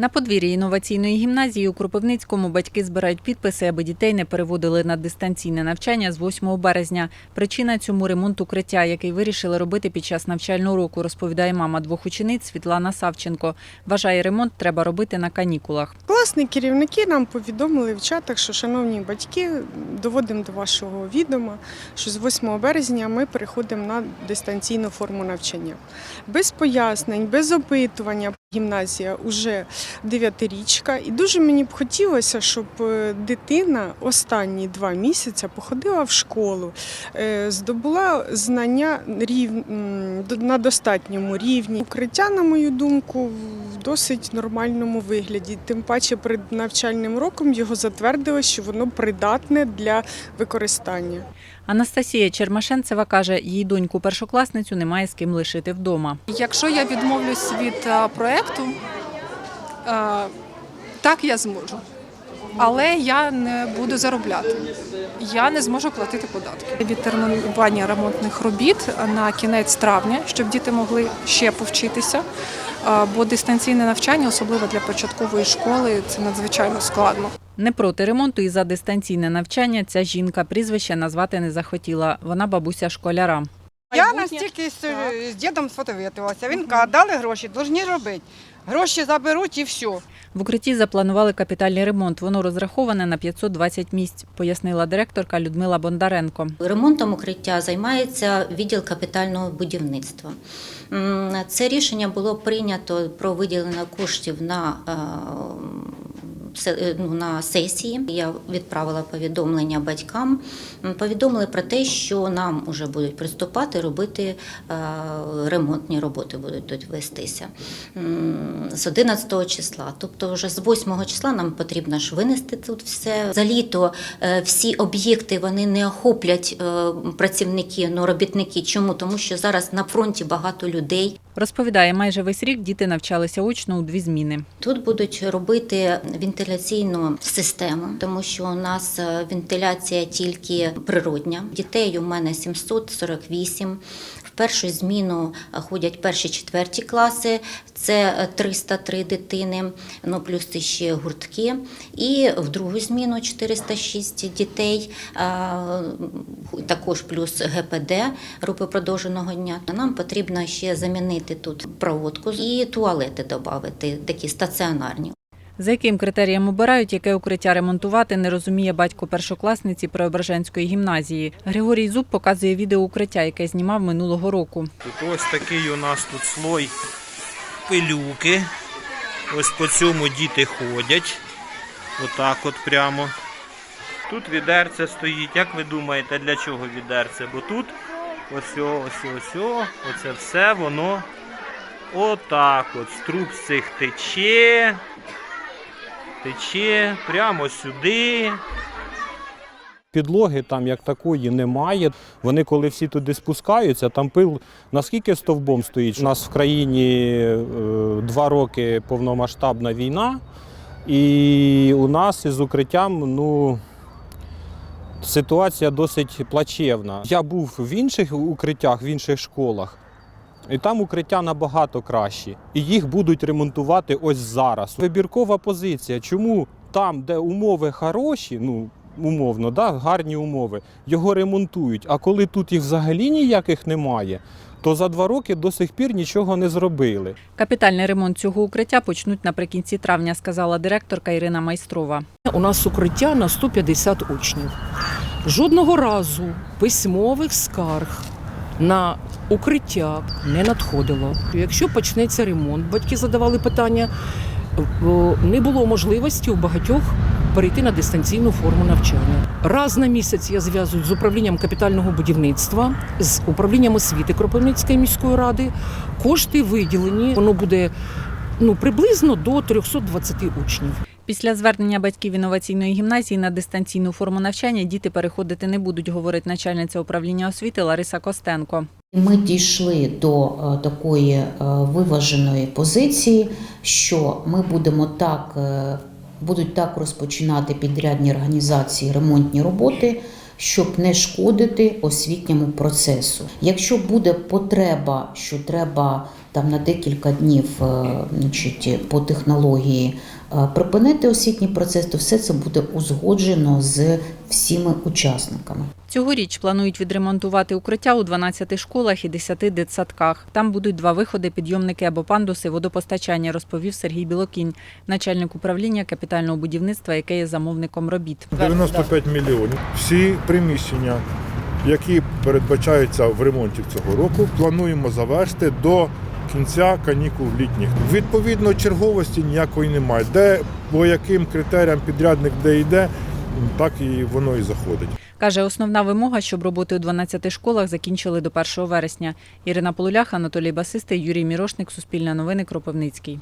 На подвір'ї інноваційної гімназії у Кропивницькому батьки збирають підписи, аби дітей не переводили на дистанційне навчання з 8 березня. Причина цьому ремонт укриття, який вирішили робити під час навчального року, розповідає мама двох учениць Світлана Савченко. Вважає, ремонт треба робити на канікулах. Класні керівники нам повідомили в чатах, що, шановні батьки, доводимо до вашого відома, що з 8 березня ми переходимо на дистанційну форму навчання. Без пояснень, без опитування. Гімназія вже дев'ятирічка, і дуже мені б хотілося, щоб е, дитина останні два місяці походила в школу, е, здобула знання на достатньому рівні. Укриття, на мою думку, в досить нормальному вигляді. Тим паче перед навчальним роком його затвердили, що воно придатне для використання. Анастасія Чермашенцева каже, її доньку першокласницю немає з ким лишити вдома. Якщо я відмовлюсь від е, проекту, е, так я зможу. Але я не буду заробляти. Я не зможу платити податки. Відтермінування ремонтних робіт на кінець травня, щоб діти могли ще повчитися. Бо дистанційне навчання, особливо для початкової школи, це надзвичайно складно. Не проти ремонту і за дистанційне навчання ця жінка прізвище назвати не захотіла. Вона бабуся школяра. Я настільки з, з дідом сфотовітувалася. Він каже, дали гроші, повинні робити. Гроші заберуть і все. В укритті запланували капітальний ремонт. Воно розраховане на 520 місць, пояснила директорка Людмила Бондаренко. Ремонтом укриття займається відділ капітального будівництва. Це рішення було прийнято про виділення коштів на, е, на сесії. Я відправила повідомлення батькам. Повідомили про те, що нам вже будуть приступати робити е, ремонтні роботи, будуть тут вестися з 11 числа. Тобто, вже з 8 числа нам потрібно ж винести тут все. За літо е, всі об'єкти вони не охоплять е, працівники, ну робітники. Чому? Тому що зараз на фронті багато людей. Розповідає, майже весь рік діти навчалися очно у дві зміни. Тут будуть робити вентиляційну систему, тому що у нас е, вентиляція тільки природня. Дітей у мене 748. В першу зміну ходять перші четверті класи, це е, 303 дитини, ну плюс ще гуртки. І в другу зміну 406 дітей, також плюс ГПД групи продовженого дня. Нам потрібно ще замінити тут проводку і туалети додати, такі стаціонарні. За яким критерієм обирають, яке укриття ремонтувати, не розуміє батько першокласниці Преображенської гімназії. Григорій Зуб показує відео укриття, яке знімав минулого року. Тут ось такий у нас тут слой пилюки. Ось по цьому діти ходять. Отак от прямо. Тут відерце стоїть. Як ви думаєте, для чого відерце? Бо тут ось, ось, ось, о, оце все воно отак от з труб з цих тече. Тече прямо сюди. Підлоги там як такої немає. Вони, коли всі туди спускаються, там пил наскільки стовбом стоїть. У нас в країні е, два роки повномасштабна війна, і у нас із укриттям ну, ситуація досить плачевна. Я був в інших укриттях, в інших школах. І там укриття набагато кращі. І їх будуть ремонтувати ось зараз. Вибіркова позиція. Чому там, де умови хороші, ну умовно, да, гарні умови, його ремонтують. А коли тут їх взагалі ніяких немає, то за два роки до сих пір нічого не зробили. Капітальний ремонт цього укриття почнуть наприкінці травня, сказала директорка Ірина Майстрова. У нас укриття на 150 учнів. Жодного разу письмових скарг на укриття не надходило. Якщо почнеться ремонт, батьки задавали питання, не було можливості у багатьох перейти на дистанційну форму навчання. Раз на місяць я зв'язую з управлінням капітального будівництва, з управлінням освіти Кропивницької міської ради. Кошти виділені. Воно буде ну приблизно до 320 учнів. Після звернення батьків інноваційної гімназії на дистанційну форму навчання діти переходити не будуть, говорить начальниця управління освіти Лариса Костенко. Ми дійшли до е, такої е, виваженої позиції, що ми будемо так, е, будуть так розпочинати підрядні організації ремонтні роботи, щоб не шкодити освітньому процесу. Якщо буде потреба, що треба там на декілька днів значить, по технології припинити освітній процес, то все це буде узгоджено з всіма учасниками. Цьогоріч планують відремонтувати укриття у 12 школах і 10 дитсадках. Там будуть два виходи, підйомники або пандуси, водопостачання, розповів Сергій Білокінь, начальник управління капітального будівництва, яке є замовником робіт. 95 мільйонів. Всі приміщення, які передбачаються в ремонті цього року, плануємо завершити до кінця канікул літніх. Відповідно, черговості ніякої немає. Де по яким критеріям підрядник де йде, так і воно і заходить. Каже, основна вимога, щоб роботи у 12 школах закінчили до 1 вересня. Ірина Полулях, Анатолій Басистий, Юрій Мірошник, Суспільне новини, Кропивницький.